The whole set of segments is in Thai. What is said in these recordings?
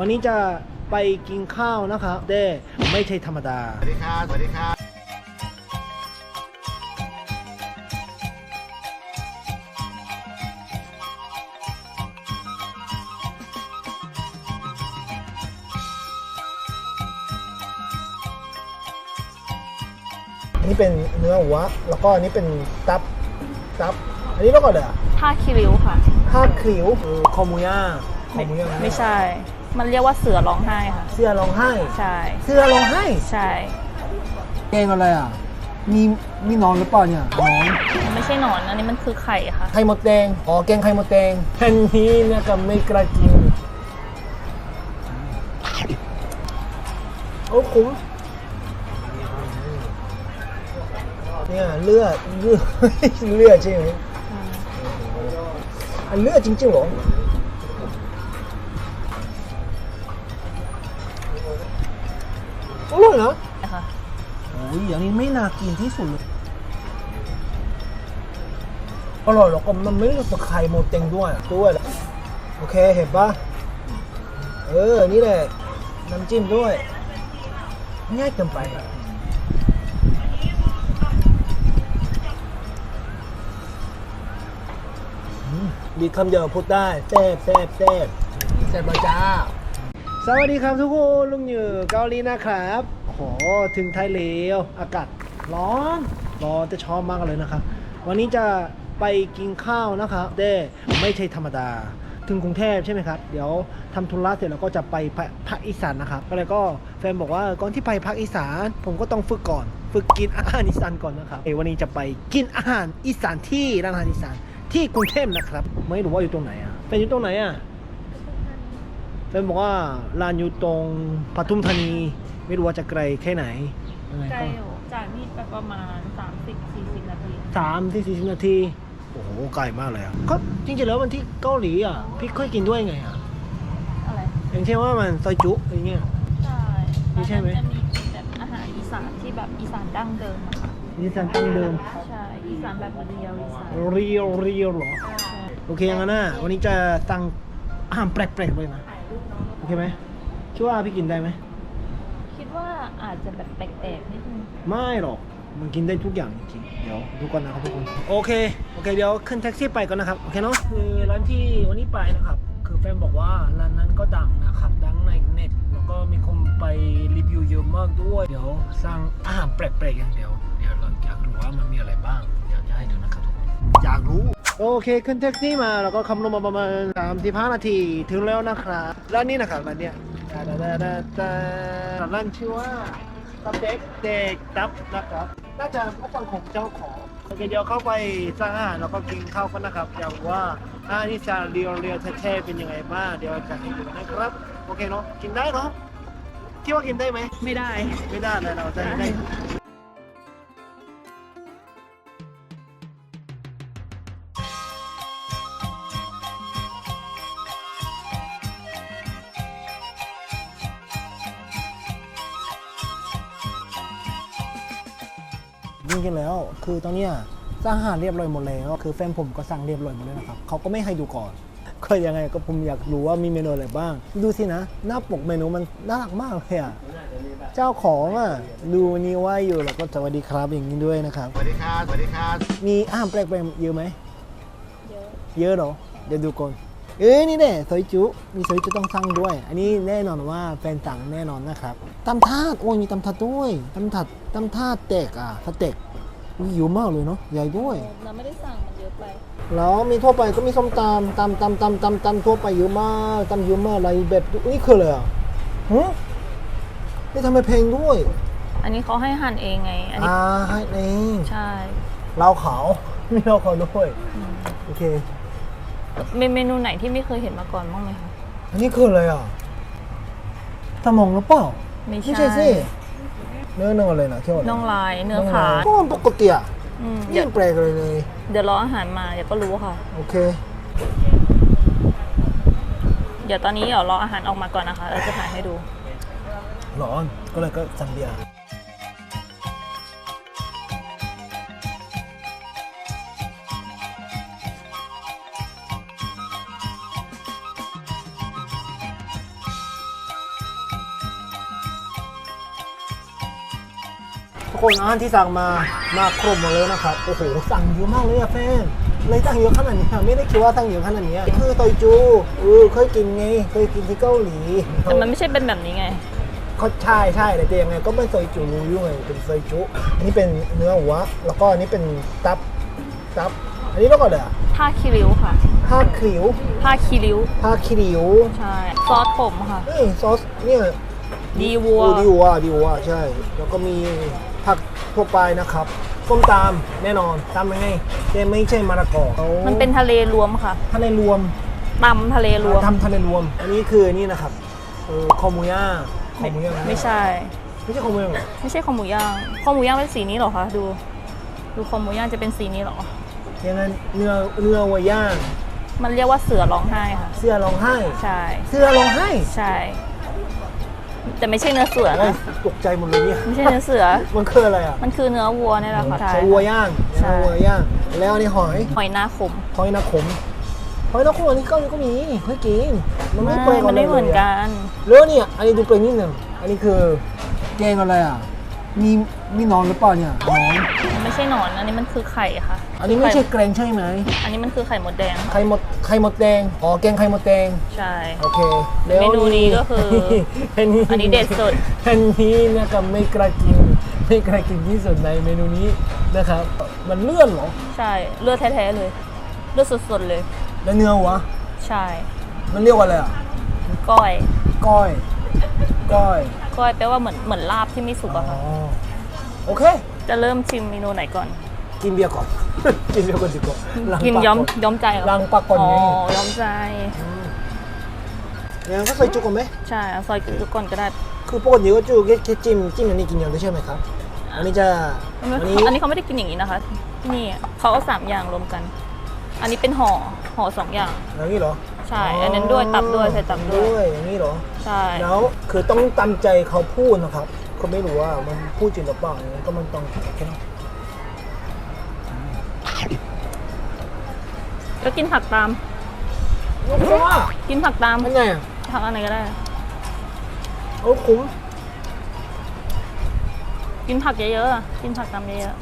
วันนี้จะไปกินข้าวนะครับเด้ไม่ใช่ธรรมดา สวัสดีครับ สวัสดีครับอันนี้เป็นเนื้อหัว แล้วก็อันนี้เป็นตับ ตับ อันนี้แล้วก็เลยอะผ้าคิริ้วค่ะ ผ้าขริวคือคอหมูย่างคอหมูย่างไม่ใช่ มันเรียกว่าเสือร้องไห้ค่ะ เสื้อร้องไห้ ใช่ เสื้อร้องไห้ใช่แกงอะไรอะ มีมีหนอนหรือเปล่าเนี่ยหนอนมันไม่ใช่หนอนอันนี้มันคือไข่ค่ะ ไข่มดแดงอ๋อแกงไข่มดแดงแผ่นนี้นะครับไม่กระกินโอ้คุ้มเนี่ยเลือดเลือด เลือดใช่ไหมอันเลือดจริงๆเหรอ อร่อยนะนะคะโอ้ยอย่างนี้ไม่น่ากินที่สุดเลยอร่อยแล้วก็มันไม่รู้สึกไข่หมดเต็งด้วยด้วยโอเคเห็นปะเออ นี่แหละ น้ำจิ้มด้วย ง่ายเกินไปอืมมีคำเดียวพูดได้แซ่บแซ่บแซ่บแซ่บเลยจ้า สวัสดีครับทุกคน ลุงเหยือเกาหลีนะครับ โอ้โห ถึงไทยแล้วอากาศร้อนร้อนจะชอบมากเลยนะครับวันนี้จะไปกินข้าวนะครับแต่ไม่ใช่ธรรมดา ถึงกรุงเทพใช่ไหมครับ เดี๋ยวทำธุระเสร็จแล้วก็จะไปภาคอีสานนะครับก็เลยก็แฟนบอกว่าก่อนที่ไปภาคอีสาน ผมก็ต้องฝึกก่อน ฝึกกินอาหารอีสานก่อนนะครับเอวันนี้จะไปกินอาหารอีสานที่ร้านอาหารอีสานที่กรุงเทพนะครับ ไม่รู้ว่าอยู่ตรงไหนอะเป็นอยู่ตรงไหนอะเฟนบอกว่าร้านอยู่ตรงปทุมธานี ไม่รู้ว่าจะไกลแค่ไหนยังไงไกลก็อยู่จากนี่ไปประมาณ 30-40 นาที สามที่สี่สิบนาที โอ้โหไกลมากเลยอะก็จริงๆแล้วมันที่เกาหลีอะพี่เคยกินด้วยไงอะอะไร อย่างเช่นว่ามันซอยจุอะไรเงี้ย ใช่นี่ใช่ไหม ร้านนั้นจะมีแบบอาหารอีสานที่แบบอีสานดั้งเดิมอะค่ะนี่สันตั้งเดิมใช่ อีสานแบบเรียวอีสานเรียวเรียวเหรอ ใช่โอเคงั้นนะวันนี้จะสั่งอาหารแปลกๆเลยนะ โอเคไหมคิดว่าพี่กินได้ไหมคิดว่า อาจจะแบบแปลกๆนิดนึงไม่หรอก มันกินได้ทุกอย่างจริงๆเดี๋ยวดูก่อนนะครับทุกคน โอเค โอเค เดี๋ยวขึ้นแท็กซี่ไปก่อนนะครับ โอเคเนาะ คือร้านที่วันนี้ไปนะครับ คือแฟนบอกว่าร้านนั้นก็ดังนะครับ ดังในเน็ต แล้วก็มีคนไปรีวิวเยอะมากด้วย เดี๋ยวสั่งอาหารแปลกๆอย่างเดียว เดี๋ยวเราอยากรู้ว่ามันมีอะไรบ้าง เดี๋ยวจะให้ดูนะครับทุกคน อยากรู้โอเคขึ้นแท็กซี่มาแล้วก็ขับรถมาประมาณ35นาที ถึงแล้วนะครับร้านนี้นะครับร้านเนี้ย ดาดาดาดาดาร้านชื่อว่าตับเด็กเด็กตับนะครับ น่าจะพวกของเจ้าของ โอเคเดี๋ยวเข้าไปสั่งอาหารแล้วก็กินข้าวกันนะครับอยากรู้ว่าอาหารที่ซานเรียวเรียวแท้ๆเป็นยังไงบ้างเดี๋ยวจะให้ดูนะครับ โอเคเนาะ กินได้เนาะ คิดว่ากินได้ไหม ไม่ได้ ไม่ได้เลยเราจะได้ จริงๆแล้ว คือตอนเนี้ยสั่งอาหารเรียบร้อยหมดแล้ว คือแฟนผมก็สั่งเรียบร้อยหมดเลยนะครับเขาก็ไม่ให้ดูก่อนก็ยังไงก็ผมอยากรู้ว่ามีเมนูอะไรบ้าง ดูสินะ หน้าปกเมนูมันน่ารักมากเลยอะเจ้าของอะดูนี่ว่าอยู่แล้วก็สวัสดีครับอย่างนี้ด้วยนะครับสวัสดีครับสวัสดีครับมีอาหารแปลกๆเยอะไหมเยอะเยอะเหรอเดี๋ยวดูก่อน เอ้ยนี่แน่ซอยจุ มีซอยจุต้องสั่งด้วย อันนี้แน่นอนว่าแฟนสั่งแน่นอนนะครับตำถาดโอ้ยมีตำถาดด้วยตำถาดตำถาดเต็กอะสเต็กอุ้ยอยู่มากเลยเนาะใหญ่ด้วย เราไม่ได้สั่งมันเยอะไป แล้วมีทั่วไปก็มีส้มตำตำตำตำตำตำทั่วไปเยอะมากตำเยอะมากอะไรแบบนี่คืออะไรอะฮะนี่ทำไมเพลงด้วย อันนี้เขาให้หั่นเองไง อันนี้อ่าให้เอง ใช่ เราขาวมีเราขาวด้วยอืมโอเคเมเมนูไหนที่ไม่เคยเห็นมาก่อนบ้างไหมคะอันนี้คืออะไรอะสมองหรือเปล่าไม่ไม่ใช่ใช่สิเนื้อเนื้ออะไรนะเที่ยวอะไรน่องลายเนื้อขาก็มันปกติอะอืมนี่เดี๋ยวยังแปลกเลยเลย เดี๋ยวรออาหารมาเดี๋ยวก็รู้ค่ะ โอเค เดี๋ยวตอนนี้เดี๋ยวรออาหารออกมาก่อนนะคะแล้วจะถ่ายให้ดู ร้อนก็เลยก็สั่งเบียร์ คนอาหารที่สั่งมามาครบหมดเลยนะครับ โอ้โห สั่งเยอะมากเลยอะแฟนเลยสั่งเยอะขนาดนี้อะไม่ได้คิดว่าสั่งเยอะขนาดนี้อะคือตอยจูเออเคยกินไงเคยกินที่เกาหลีแต่มันไม่ใช่เป็นแบบนี้ไงเขาใช่ใช่แต่ยังไงก็เป็นซอยจูรู้อยู่ไงเป็นซอยจุอันนี้เป็นเนื้อหัว แล้วก็อันนี้เป็นตับตับ อันนี้แล้วก็เลยอะผ้าคิริ้วค่ะผ้าขริวผ้าคิริ้วผ้าคิริวใช่ซอสผมค่ะนี่ซอสเนี่ยดีวัวโอ้ดีวัวดีวัวใช่ แล้วก็มี ผักทั่วไปนะครับส้มตำแน่นอนตำยังไงแต่ไม่ใช่มะละกอเขามันเป็นทะเลรวมค่ะทะเลรวมตำทะเลรวมทำทะเลรวม อันนี้คือนี่นะครับเออคอหมูย่างคอหมูย่างไม่ใช่ ไม่ใช่คอหมูย่างเหรอไม่ใช่คอหมูย่างคอหมูย่างเป็นสีนี้เหรอคะดู ดูคอหมูย่างจะเป็นสีนี้เหรออย่างนั้นเนื้อเนื้อวัวย่างมันเรียกว่าเสือร้องไห้ค่ะ เสื้อร้องไห้ ใช่ เสื้อร้องไห้ ใช่ แต่ไม่ใช่เนื้อเสือโอ้ยนะตกใจหมดเลยเนี่ยไม่ใช่เนื้อเสือ มันคืออะไรอะ มันคือเนื้อวัวนี่แหละค่ะใช้วัวย่างใช่เนื้อวัวย่าง แล้วอันนี้หอย หอยนาขม หอยนาขม หอยนาขมอันนี้ก็ก็มีเคยกิน มันไม่ไม่เปรี้ยวมันไม่เหมือนลยะกัน แล้วเนี่ย อันนี้ดูเป็นนิดหนึ่งอันนี้คือแกงอะไรอะ มีมีหนอนหรือเปล่าเนี่ยหนอน มันไม่ใช่หนอน อันนี้มันคือไข่ค่ะอันนี้ไม่ใช่แกงใช่ไหม อันนี้มันคือไข่มดแดงค่ะไข่หมดไข่หมดแดง อ๋อ แกงไข่หมดแดง ใช่ โอเคเมนูนี้ก็คืออันนี้อันนี้เด็ดสุด อันนี้นะครับไม่กระกินไม่กระกินที่สุดในเมนูนี้นะครับ มันเลื่อนเหรอ ใช่ เลือดแท้ๆเลย เลือดสดๆเลย แล้วเนื้อวะ ใช่ มันเรียกว่าอะไรอะ ก้อย ก้อย ก้อยก้อยแปลว่าเหมือนเหมือนลาบที่ไม่สุกอ๋ออะค่ะโอเค จะเริ่มชิมเมนูไหนก่อน กินเบียร์ก่อน กินเบียร์ก่อนดีกว่าล้างกินปากย้อมก่อนย้อมใจเหรอล้างปากก่อนอ๋อไงย้อมใจเนี่ยก็ใส่จุกก่อนไหมใช่เอาซอยจุก่อนก็ได้ คือปกติก็จุกแค่แค่จิ้มจิ้มอันนี้กินอย่างเดียวใช่ไหมครับอันนี้จะอัอันนนี้นี้อันนี้เขาไม่ได้กินอย่างนี้นะคะนี่เขาเอาสามอย่างรวมกัน อันนี้เป็นห่อห่อสองอย่างอย่างนี้เหรอ ใช่ อันนั้นด้วยตับด้วยใส่ตับด้วยด้วยอย่างนี้เหรอ ใช่ แล้วคือต้องตามใจเขาพูดนะครับเขาไม่รู้ว่ามันพูดจริงหรือเปล่าอย่างนั้นก็มันต้องแค่นั้นก็กินผักตามโอ้โหว่ากินผักตามเป็นไงอะผักอะไรก็ได้โอ้คุ้มกินผักเยอะๆอะกินผักตามเยอะ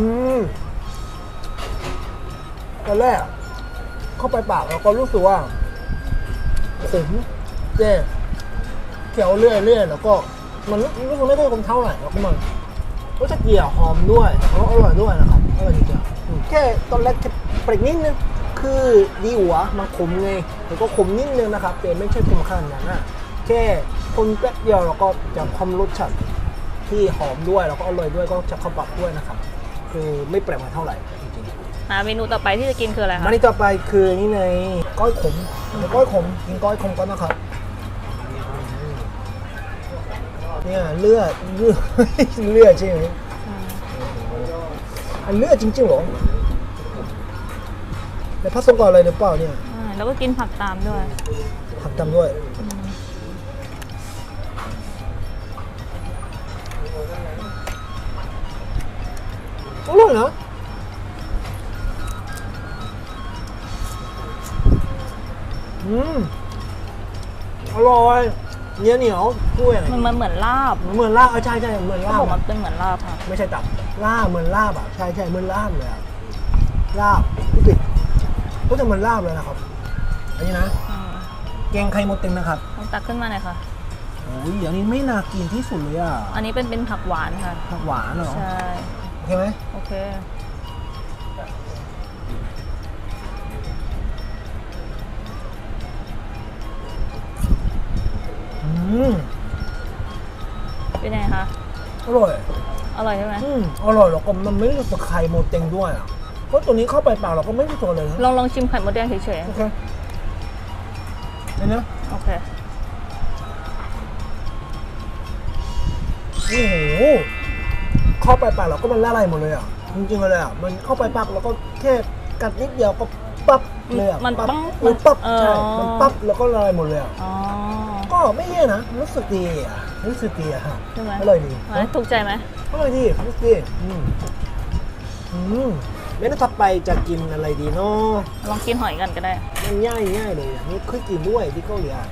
อืมตอนแรกเข้าไปปากเราก็รู้สึกว่าขมเจ๊เคี้ยวเรื่อยเรื่อยๆแล้วก็ มันรู้สึกไม่ค่อยขมเท่าไหร่แล้วก็มันรสชาติเกี่ยวหอมด้วยแล้วอร่อยด้วยนะครับอร่อยจริงๆแค่ตอนแรกแค่เปรกนิดนึงคือดีหัวมันขมไงแล้วก็ขมนิดนึงนะครับแต่ไม่ใช่ขมขนาดนั้นนะแค่คนแป๊บเดียวเราก็จะความรสชาติที่หอมด้วยแล้วก็อร่อยด้วยก็จะเข้าปากด้วยนะครับ คือไม่แปลกมาเท่าไหร่จริงๆอ่าเมนูต่อไปที่จะกินคืออะไรๆคะ มาที่ต่อไปคือนี่ในก้อยขมก้อยขมกินก้อยขมก่อนนะครับเนี่ยเลือดเลือด เลือดใช่ไหมอืมอันเลือดจริงๆเหรอแล้วพัสดุก่อนอะไรหรือเปล่าเนี่ย อ่าแล้วก็กินผักตามด้วย ผักจำด้วยอื มอร่อยนะอืมอร่อยเหนียวเหนียวๆกล้วยอะไรมันมันเหมือนลาบเหมือนลาบเออใช่ใช่เหมือนเขาลาบบอกมัอะนเป็นเหมือนลาบค่ะ ไม่ใช่ตับลาบเหมือนลาบอะใช่ใช่เหมือนลาบเลยอะลาบดูสิก็จะเหมือนลาบเลยนะครับ อันนี้นะอืมแกงไข่มดเต็งนะครับลองตักขึ้นมาหน่อยค่ะ โอ้ยอันนี้ไม่น่ากินที่สุดเลยอะอันนี้เป็นเป็นผักหวานค่ะ ผักหวานเหรอใช่โอ เคไหมโอเค อืมเป็นไงคะ อร่อยอร่อยใช่ไหม อืมอร่อยแล้วก็มันไม่รู้สึกไข่มดเต็งด้วยอะเพราะตัวนี้เข้าไปปากเราก็ไม่รู้ตัวเลยนะลองลองชิมไข่มดแดงเฉยโอเคนี่นะๆ โอเค โอ้โห เข้าไปปากเราก็มันละลายหมดเลยอะจริงๆเลยอะมันเข้าไปปากเราก็แค่กัดนิดเดียวก็ปั๊บเลยอะมันปั๊บปั๊งมันปั๊บเออใช่มันปั๊บแล้วก็ละลายหมดเลยอะอ๋อก็ไม่แย่นะรู้สึกดีอะรู้สึกดีอะใช่ไหมอร่อยดีไหมถูกใจไหมอร่อยดีรู้สึกดีอืมอืมเมนูถัดไปจะกินอะไรดีเนาะลองกินหอยกันก็ได้มันง่ายง่ายเลยอะนี่เคยกินด้วยที่เกาหลีอะ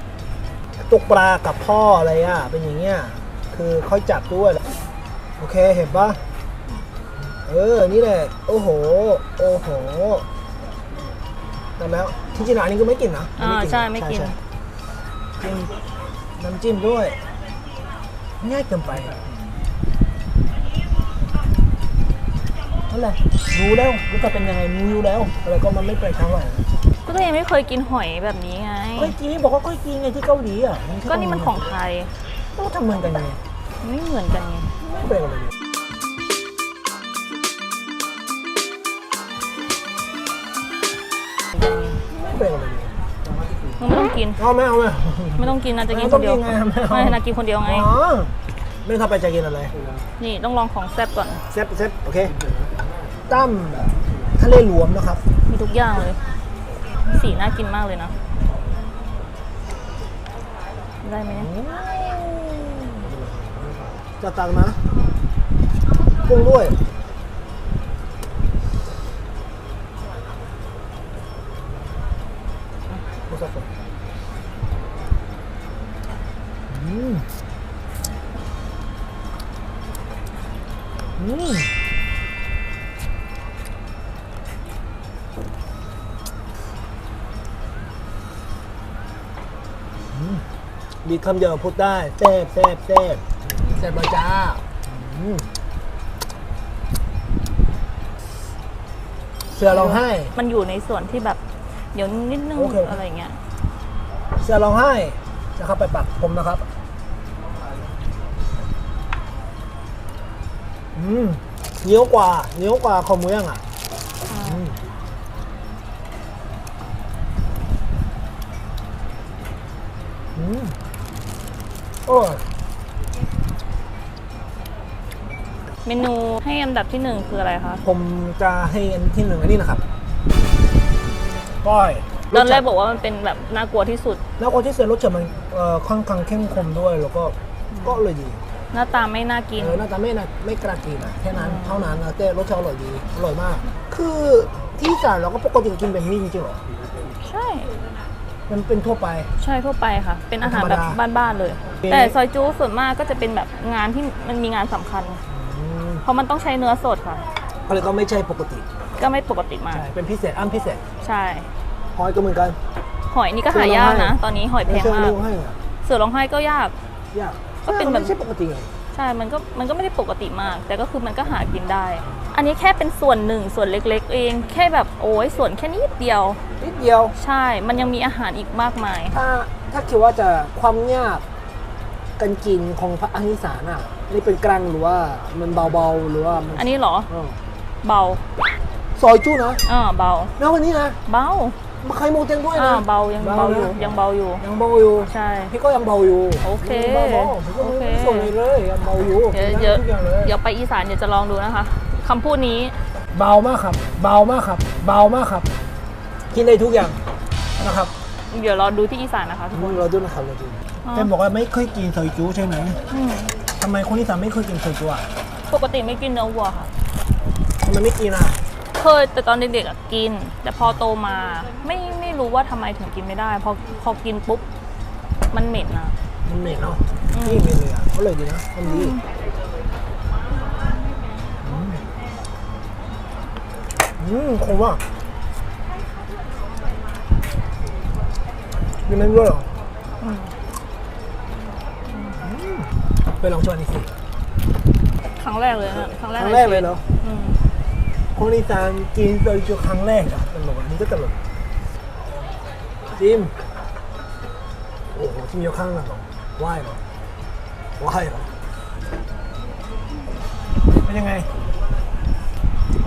ตกปลากับพ่ออะไรอะเป็นอย่างเงี้ยคือค่อยจับด้วย โอเคเห็นปะเออ นี่แหละ โอ้โห โอ้โหนั่นแล้วที่จริงๆอันนี้ก็ไม่กินนะอ่าใช่ไม่กินจิ้มน้ำจิ้มด้วย ง่ายเกินไปนั่นแหละรู้แล้วรู้จะเป็นยังไงรู้แล้วอะไรก็มันไม่แปลกเท่าไหร่ก็ตัวเองไม่เคยกินหอยแบบนี้ไงค่อยกินบอกว่าค่อยกินไงที่เกาหลีอะไใช่ก็นี่มันของไทย ต้องทำเหมือนกันไง ไม่เหมือนกันไงไม่เป็นอะไรเลยไม่เป็นอะไรเลยมึงไม่ต้องกิน เอาไม่เอาไม่เอาไม่ต้องกินนะจะกินคนเดียวไม่ต้องกินไงไม่เอาไม่นะกินคนเดียวไง อ๋อไม่ทำไปจะกินอะไร นี่ต้องลองของแซ่บก่อนเซฟเซฟโอเคตั้มทะเลหลวมนะครับ มีทุกอย่างเลย สีน่ากินมากเลยนะ ได้ไหมเนี่ย จะตักนะปรุงด้วยไม่ชอบผมอืมอืมอืมมีคำเดียวพูดได้แซ่บแซ่บแซ่บ แซ่บเลยจ้าอืมเสือร้องไห้ มันอยู่ในส่วนที่แบบเดี๋ยวนิดนึงโอเค อะไรเงี้ย เสือร้องไห้นะครับไปปักผมนะครับ อืมเหนียวกว่าเหนียวกว่าคอหมูย่างอะอืมอืมโอ้ย เมนูให้อันดับที่หนึ่งคืออะไรคะ ผมจะให้อันที่หนึ่งอันนี้นะครับก้อยตอนแรกบอกว่ามันเป็นแบบน่ากลัวที่สุดแล้วก็ที่เสือรสชาติมันเอ่อค่อนข้างเข้มข้นด้วย แล้วก็ก็เลยดี หน้าตาไม่น่ากินเออน่าจะไม่นะไม่กระกินอะแค่นั้นเท่านั้นนะแต่รสชาติอร่อยดีอร่อยมาก คือที่อีสานเราก็ปกติกินแบบนี้จริงๆเหรอ ใช่ มันเป็นทั่วไป ใช่ทั่วไปค่ะ เป็นอาหารแบบธรรมดาบ้านๆเลยเป็นแต่ซอยจูส่วนมากก็จะเป็นแบบงานที่มันมีงานสำคัญอืมเพ ราะมันต้องใช้เนื้อสดค่ะอะไรก็ไม่ใช่ปกติก็ไม่ปกติมาก ใช่เป็นพิเศษอันพิเศษใช่ หอยก็เหมือนกันหอยนี่ก็หายากนะ ตอนนี้หอยแพงไใช่มากเรื่องให้อะเสือร้องไห้ก็ยาก ยากก็เป็นแบบ ไม่ใช่ปกติไงใช่ มันก็มันก็ไม่ได้ปกติมาก แต่ก็คือมันก็หากินได้ อันนี้แค่เป็นส่วนหนึ่งส่วนเล็ก ๆ เอง แค่แบบโอ้ยส่วนแค่นิดเดียว นิดเดียว ใช่ มันยังมีอาหารอีกมากมาย ถ้าถ้าคิดว่าจะความยากกันกินของพระอานิสานอะ นี่เป็นกลางหรือว่ามันเบาๆหรือว่ามันอันนี้เหรอ อ้าวเบาซอยจู้นะอ่าเบา แล้ววันนี้นะเบามาไข่หมูเต็งด้วยอ่านะเบายังเบาอยู่ นะยังเบาอยู่ ยังเบาอยู่ ใช่ พี่ก็ยังเบาอยู่โอเคยังเบาๆพี่ก็โอเค ไม่ส่งเลยเลยยังเบาอยู่เดี๋ยวเดี๋ยวทุกอย่างเลยเดี๋ยวไปอีสานเดี๋ยวจะลองดูนะคะคำพูดนี้เบามากครับ เบามากครับ เบามากครับ กินได้ทุกอย่างนะครับเดี๋ยวรอดูที่อีสานนะคะทุกคนเราดูนะครับเราดูอ๋อเป็นบอกว่าไม่เคยกินซอยจูใช่ไหมอืมทำไมคนที่สามไม่เคยกินซอยจูอะปกติไม่กินเนื้อวัวค่ะ ทำไมไม่กินอะ เคยแต่ตอนเด็กๆอะกิน แต่พอโตมาไม่ไม่รู้ว่าทำไมถึงกินไม่ได้ พอพอกินปุ๊บ มันเหม็นนะมันเหม็นเนาะอืมนี่เหม็นเลยอะเขาเลยดีนะทำดีอืมอืมคงว่านี่มันด้วยเหรอ อืม ไปลองชวนอีกสิครั้งแรกเลยนะครั้งแรคกรั้งแรกเลยเหรออืมคนอีสานกินโดยจุครั้งแรกอะตลกอันนี้ก็ตลกจิมโอ้โหจิมยกข้างหลังเหรอไหวเหรอไหวเหรอเป็นยังไง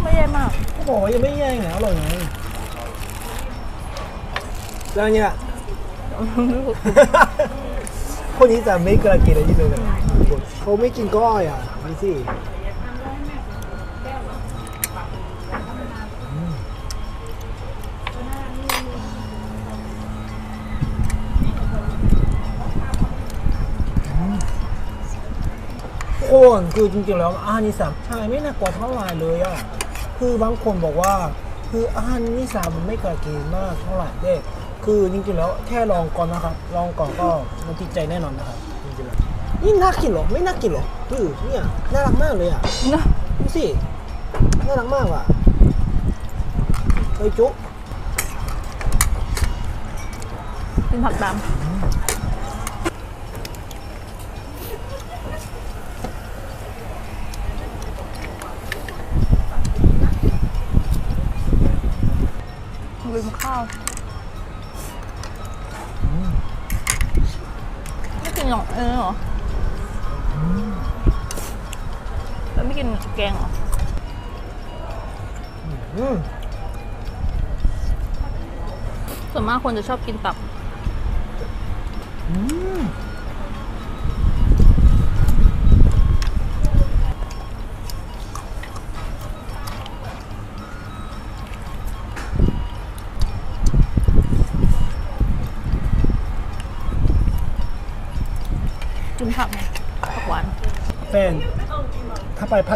ไม่แย่มากเขาบอกว่ายังไม่แย่ไงอร่อยไงแล้วเนี่ย คนอีสานไม่กล้ากินอะไรที่เลยนะ เขาไม่กินก้อยอะนี่สิโคนคือจริงๆแล้วอาหารอีสานใช่ไม่น่ากลัวเท่าไหร่เลยอะคือบางคนบอกว่า คืออาหารนิสานมันไม่กระเกณฑ์มากเท่าไหร่เด็กคือจริงๆแล้วแค่ลองก่อนนะครับ ลองก่อนก็มันติดใจแน่นอนนะครับ นี่น่ากินเหรอ ไม่น่ากินเหรอคือเนี่ยน่ารักมากเลยอะดูสิน่ารักมากว่ะเฮ้ยจุกินผักดำลืมข้าว ไม่กินหรอกเออเหรอ กินแกงเหรออืมส่วนมากคนจะชอบกินตับ อืม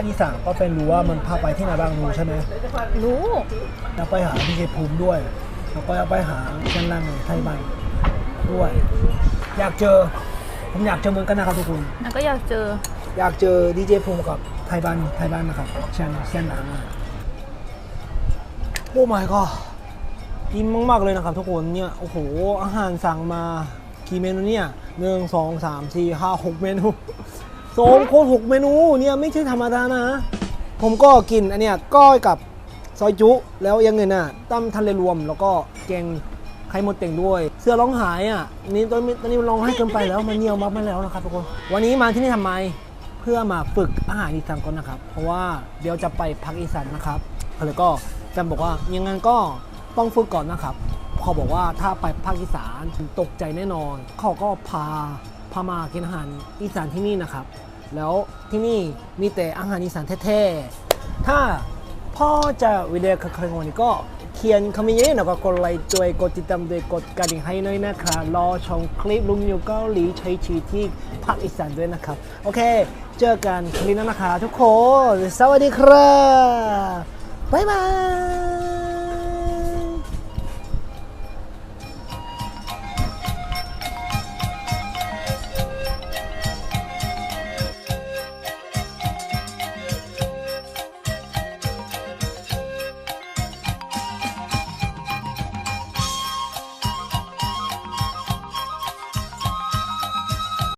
ถ้าไปภาคอีสานก็แฟนรู้ว่ามันพาไปที่ไหนบ้างรู้ใช่ไหมรู้อยากไปหาดีเจภูมิด้วย แล้วก็อยากไปหาเชียงรังไทยใบด้วย อยากเจอ ผมอยากเจอเหมือนกันนะครับทุกคน แล้วก็อยากเจอ อยากเจอดีเจภูมิกับไทยบ้านไทยบ้านนะครับเชียงเชียงรังอะโอ้ my god อิ่มมากๆเลยนะครับทุกคนเนี่ยโอ้โหอาหารสั่งมากี่เมนูเนี่ยหนึ่งสองสามสี่ห้าหกเมนู สองโคตรหกเมนูเนี่ยไม่ใช่ธรรมดานะ ผมก็กินอันเนี้ยก้อยกับซอยจุแล้วยังไงน่ะตั้มทะเลรวมแล้วก็แกงไข่มดเต่งด้วย เสื้อร้องหายอะนี่ตอนนี้ตอนนี้มันร้องไห้เกินไปแล้วมันเหนียวมากไปแล้วนะครับทุกคนวันนี้มาที่นี่ทำไมเพื่อมาฝึกอาหารอีสานก่อนนะครับ เพราะว่าเดี๋ยวจะไปพักอีสานนะครับแล้วก็แฟนบอกว่ายังไงก็ต้องฝึกก่อนนะครับเขาบอกว่าถ้าไปภาคอีสานตกใจแน่นอน เขาก็พาพามากินอาหารอีสานที่นี่นะครับ แล้วที่นี่มีแต่อาหารอีสานแท้ๆ ถ้าพ่อจะวิดีโอครั้งนี้ก็เขียนคอมเมนต์เยอะๆแล้วก็กดไลค์ด้วยกดติดตามด้วยกดกระดิ่งให้หน่อยนะครับรอชมคลิปลุงอยู่เกาหลีใช้ชีวิตที่ภาคอีสานด้วยนะครับ โอเค เจอกันคลิปหน้านะคะทุกคน สวัสดีครับ บ๊ายบาย